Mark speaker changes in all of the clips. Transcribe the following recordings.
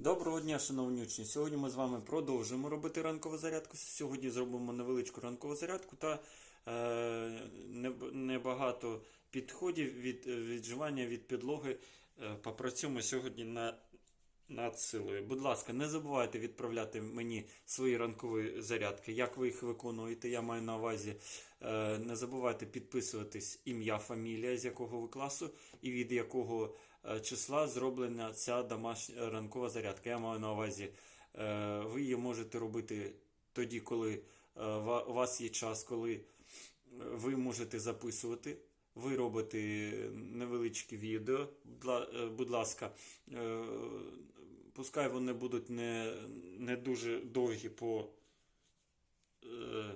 Speaker 1: Доброго дня, шановні учні. Сьогодні ми з вами продовжуємо робити ранкову зарядку. Сьогодні зробимо невеличку ранкову зарядку та е, небагато підходів від відживання від підлоги. Е, попрацюємо сьогодні на, над силою. Будь ласка, не забувайте відправляти мені свої ранкові зарядки. Як ви їх виконуєте? Я маю на увазі. Е, не забувайте підписуватись ім'я, фамілія, з якого ви класу і від якого числа зроблена ця домашня ранкова зарядка. Я маю на увазі, е, ви її можете робити тоді, коли е, у вас є час, коли е, ви можете записувати. Ви робите невеличкі відео, Будь ла- е, будь ласка, е, пускай вони будуть не, не дуже довгі по, е,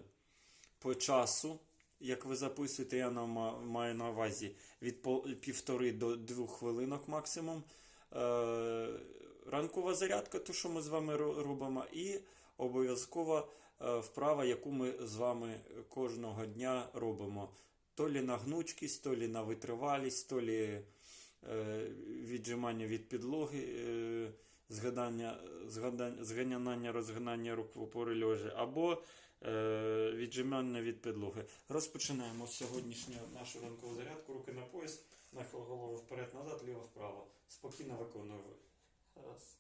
Speaker 1: по часу, як ви записуєте, я маю на увазі від півтори до двох хвилинок максимум. Е, ранкова зарядка, то що ми з вами робимо, і обов'язкова е, вправа, яку ми з вами кожного дня робимо. То лі на гнучкість, то лі на витривалість, то лі е, віджимання від підлоги, згадання, згадання, зганяння, розгинання рук в упори льожі, або віджимання від підлоги. Розпочинаємо сьогоднішню нашу ранкову зарядку. Руки на пояс, нахил голови вперед-назад, ліво-вправо. Спокійно виконуємо. Раз,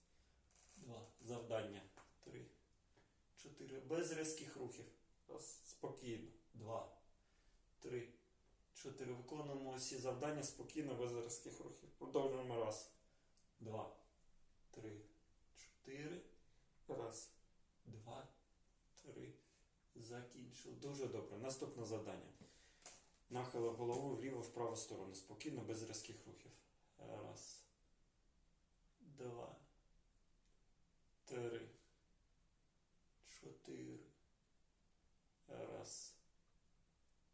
Speaker 1: два. Завдання. Три, чотири. Без різких рухів. Раз. Спокійно. Два, три, чотири. Виконуємо всі завдання спокійно, без різких рухів. Продовжуємо. Раз, два, три, чотири. Раз, два, три. Закінчив. Дуже добре. Наступне завдання. Нахили голову вліво в праву сторону. Спокійно, без різких рухів. Раз. Два. Три. Чотири. Раз.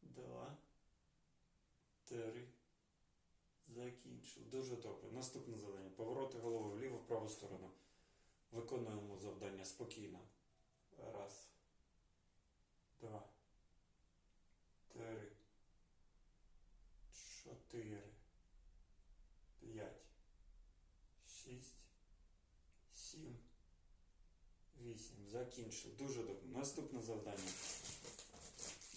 Speaker 1: Два. Три. Закінчив. Дуже добре. Наступне завдання. Повороти голови вліво в праву сторону. Виконуємо завдання спокійно. Раз. Два. Три. Чотири. П'ять. Шість. Сім. Вісім. Закінчив. Дуже добре. Наступне завдання.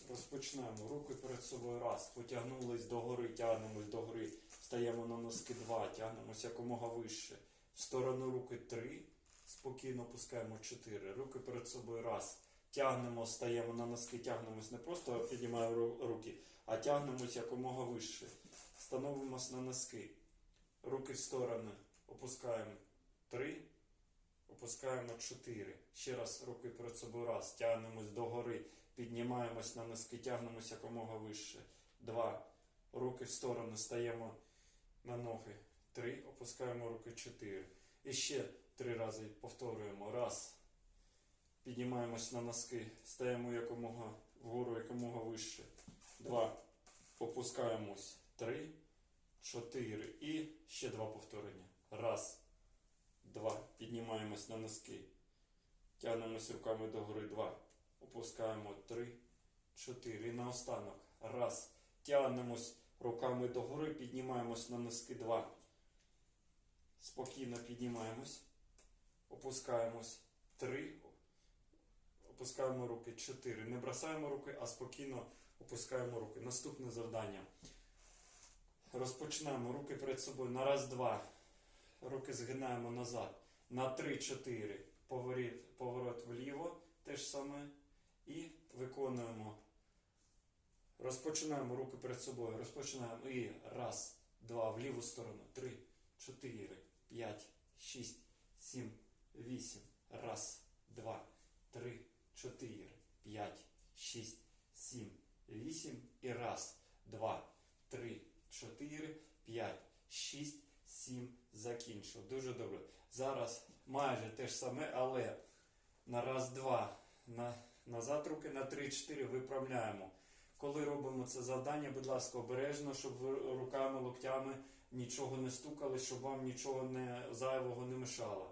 Speaker 1: Розпочнемо. Руки перед собою. Раз. Потягнулись догори, тягнемось догори. Стаємо на носки два. Тягнемось якомога вище. В сторону руки три. Спокійно пускаємо чотири. Руки перед собою. Раз. Тягнемо, стаємо на носки, тягнемось не просто піднімаємо руки, а тягнемось якомога вище. Становимось на носки. Руки в сторони. Опускаємо три. Опускаємо чотири. Ще раз руки перед собою. Раз. Тягнемось догори. Піднімаємось на носки, тягнемось якомога вище. Два. Руки в сторони. Стаємо на ноги. Три. Опускаємо руки чотири. І ще три рази повторюємо. Раз. Піднімаємось на носки, стаємо якомога вгору, якомога вище. Два. Опускаємось. Три, чотири. І ще два повторення. Раз, два. Піднімаємось на носки. Тягнемось руками догори. Два. Опускаємо. Три, чотири. І наостанок. Раз. Тягнемось руками догори, піднімаємось на носки. Два. Спокійно піднімаємось. Опускаємось. Три. Опускаємо руки 4. Не бросаємо руки, а спокійно опускаємо руки. Наступне завдання. Розпочнемо руки перед собою на раз, два. Руки згинаємо назад. На 3-4. Поворот, поворот вліво. Те ж саме. І виконуємо. Розпочинаємо руки перед собою. Розпочинаємо. І раз, два. В ліву сторону. Три, чотири, п'ять, шість, сім, вісім. Раз, два, три, чотири, п'ять, шість, сім, вісім. І раз, два, три, чотири, п'ять, шість, сім. Закінчив. Дуже добре. Зараз майже те ж саме, але на раз, два. На, назад руки на три, чотири виправляємо. Коли робимо це завдання, будь ласка, обережно, щоб ви руками, локтями нічого не стукали, щоб вам нічого не зайвого не мешало.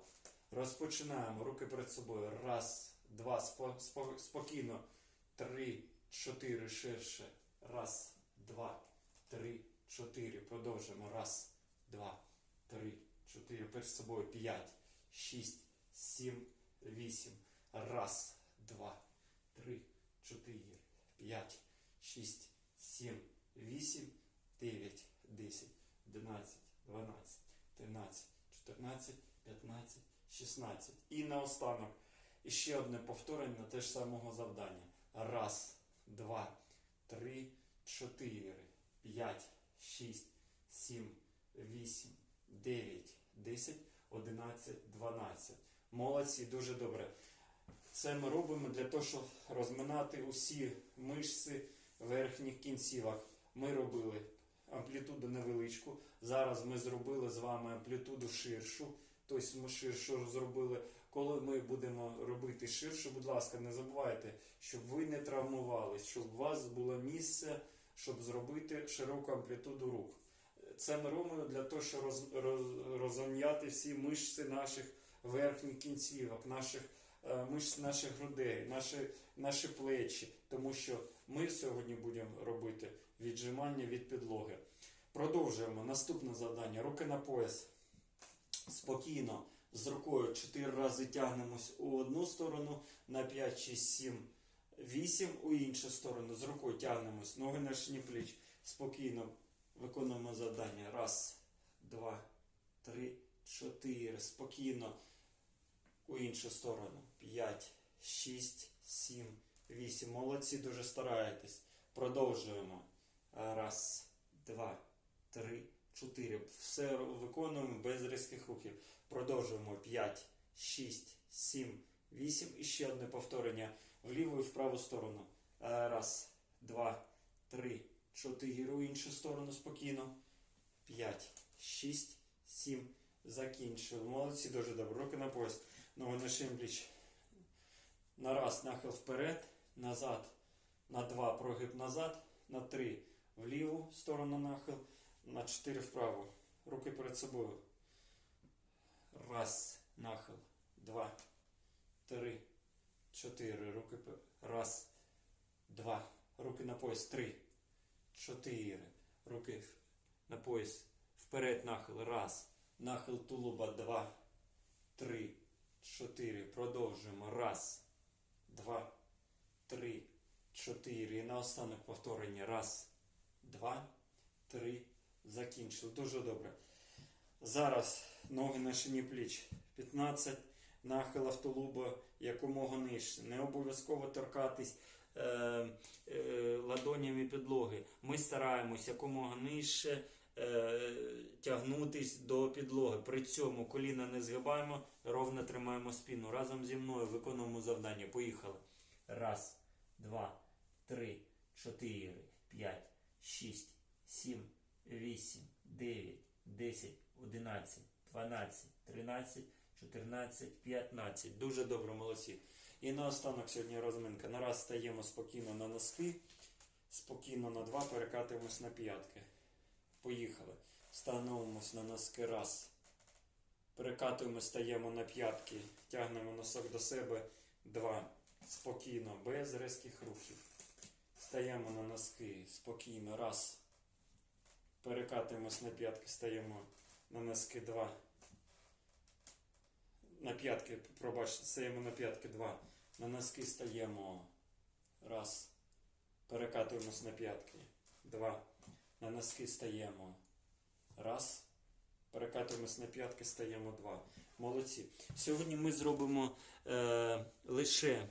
Speaker 1: Розпочинаємо. Руки перед собою. Раз, два, спо, спо, спокійно. Три, чотири, ширше. Раз, два, три, чотири. Продовжуємо. Раз, два, три, чотири. Перед собою. П'ять, шість, сім, вісім. Раз, два, три, чотири, п'ять, шість, сім, вісім, дев'ять, десять, одинадцять, дванадцять, тринадцять, чотирнадцять, п'ятнадцять, шістнадцять. І наостанок іще одне повторення теж самого завдання. Раз, два, три, чотири, п'ять, шість, сім, вісім, дев'ять, десять, одинадцять, дванадцять. Молодці, дуже добре. Це ми робимо для того, щоб розминати усі мишці верхніх кінцівок. Ми робили амплітуду невеличку. Зараз ми зробили з вами амплітуду ширшу. Тобто ми ширшу зробили. Коли ми будемо робити ширшу, будь ласка, не забувайте, щоб ви не травмувались, щоб у вас було місце, щоб зробити широку амплітуду рук. Це ми робимо для того, щоб роз, роз, розім'яти всі мишці наших верхніх кінцівок, наших е, мишць наших грудей, наші, наші плечі, тому що ми сьогодні будемо робити віджимання від підлоги. Продовжуємо. Наступне завдання. Руки на пояс. Спокійно з рукою 4 рази тягнемось у одну сторону, на 5, 6, 7, 8 у іншу сторону. З рукою тягнемось, ноги на шиї пліч. Спокійно виконуємо завдання. Раз, два, три, чотири. Спокійно у іншу сторону. 5, 6, 7, 8. Молодці, дуже стараєтесь. Продовжуємо. Раз, два, три, чотири. Все виконуємо без різких рухів. Продовжуємо 5, 6, 7, 8. І ще одне повторення в ліву і в праву сторону. Е, Раз, два, три, чотири. У іншу сторону спокійно. 5, 6, 7. Закінчили. Молодці, дуже добре. Руки на пояс. Ноги на шимпліч. На раз нахил вперед, назад. На два прогиб назад. На три в ліву сторону нахил. На чотири вправо. Руки перед собою. Раз, нахил. Два, три, чотири. Руки раз, два. Руки на пояс. Три, чотири. Руки на пояс. Вперед нахил. Раз. Нахил тулуба. Два, три, чотири. Продовжуємо. Раз, два, три, чотири. І наостанок повторення. Раз, два, три. Закінчили. Дуже добре. Зараз ноги на шині пліч. 15 нахил автолуба якомога нижче. Не обов'язково торкатись е, е, ладонями підлоги. Ми стараємось якомога нижче е, тягнутись до підлоги. При цьому коліна не згибаємо, ровно тримаємо спину. Разом зі мною виконуємо завдання. Поїхали. Раз, два, три, чотири, п'ять, шість, сім, вісім, дев'ять, десять, одинадцять, дванадцять, тринадцять, чотирнадцять, п'ятнадцять. Дуже добре, молодці. І наостанок сьогодні розминка. На раз стаємо спокійно на носки, спокійно на два, перекатуємось на п'ятки. Поїхали. Становимось на носки раз. Перекатуємо, стаємо на п'ятки, тягнемо носок до себе. Два. Спокійно, без різких рухів. Стаємо на носки. Спокійно. Раз. Перекатуємось на п'ятки, стаємо на носки. Два. На п'ятки, пробачте, стаємо на п'ятки. Два. На носки стаємо. Раз. Перекатуємось на п'ятки. Два. На носки стаємо. Раз. Перекатуємось на п'ятки, стаємо два. Молодці. Сьогодні ми зробимо е, лише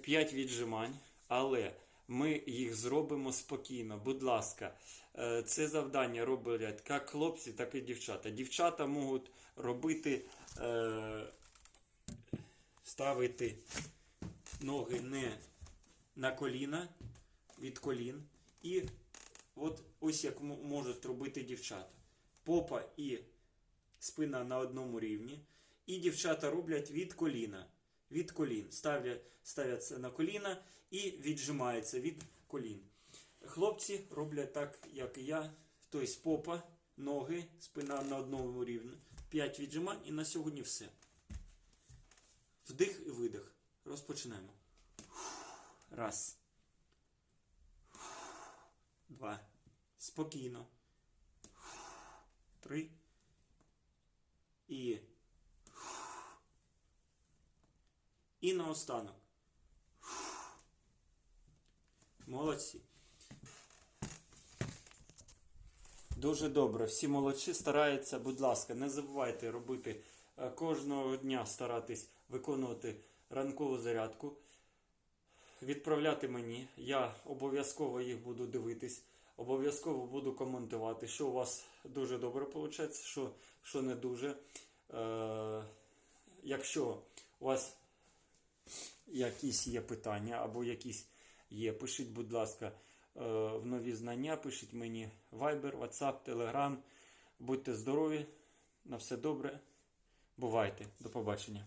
Speaker 1: 5 віджимань, але ми їх зробимо спокійно. Будь ласка, е, це завдання роблять як хлопці, так і дівчата. Дівчата можуть робити, е, ставити ноги не на коліна від колін. І от ось як можуть робити дівчата. Попа і спина на одному рівні. І дівчата роблять від коліна. Від колін. Ставлять, ставляться на коліна і віджимаються від колін. Хлопці роблять так, як і я. Тобто попа, ноги, спина на одному рівні. 5 віджимань і на сьогодні все. Вдих і видих. Розпочнемо. Раз. Два. Спокійно. Три. І. І наостанок. Молодці. Дуже добре. Всі молодці стараються. Будь ласка, не забувайте робити е, кожного дня старатись виконувати ранкову зарядку. Відправляти мені. Я обов'язково їх буду дивитись. Обов'язково буду коментувати, що у вас дуже добре виходить, що, що не дуже. Е, якщо у вас якісь є питання або якісь є, пишіть, будь ласка, е, в нові знання, пишіть мені Viber, WhatsApp, Telegram. Будьте здорові, на все добре. Бувайте. До побачення.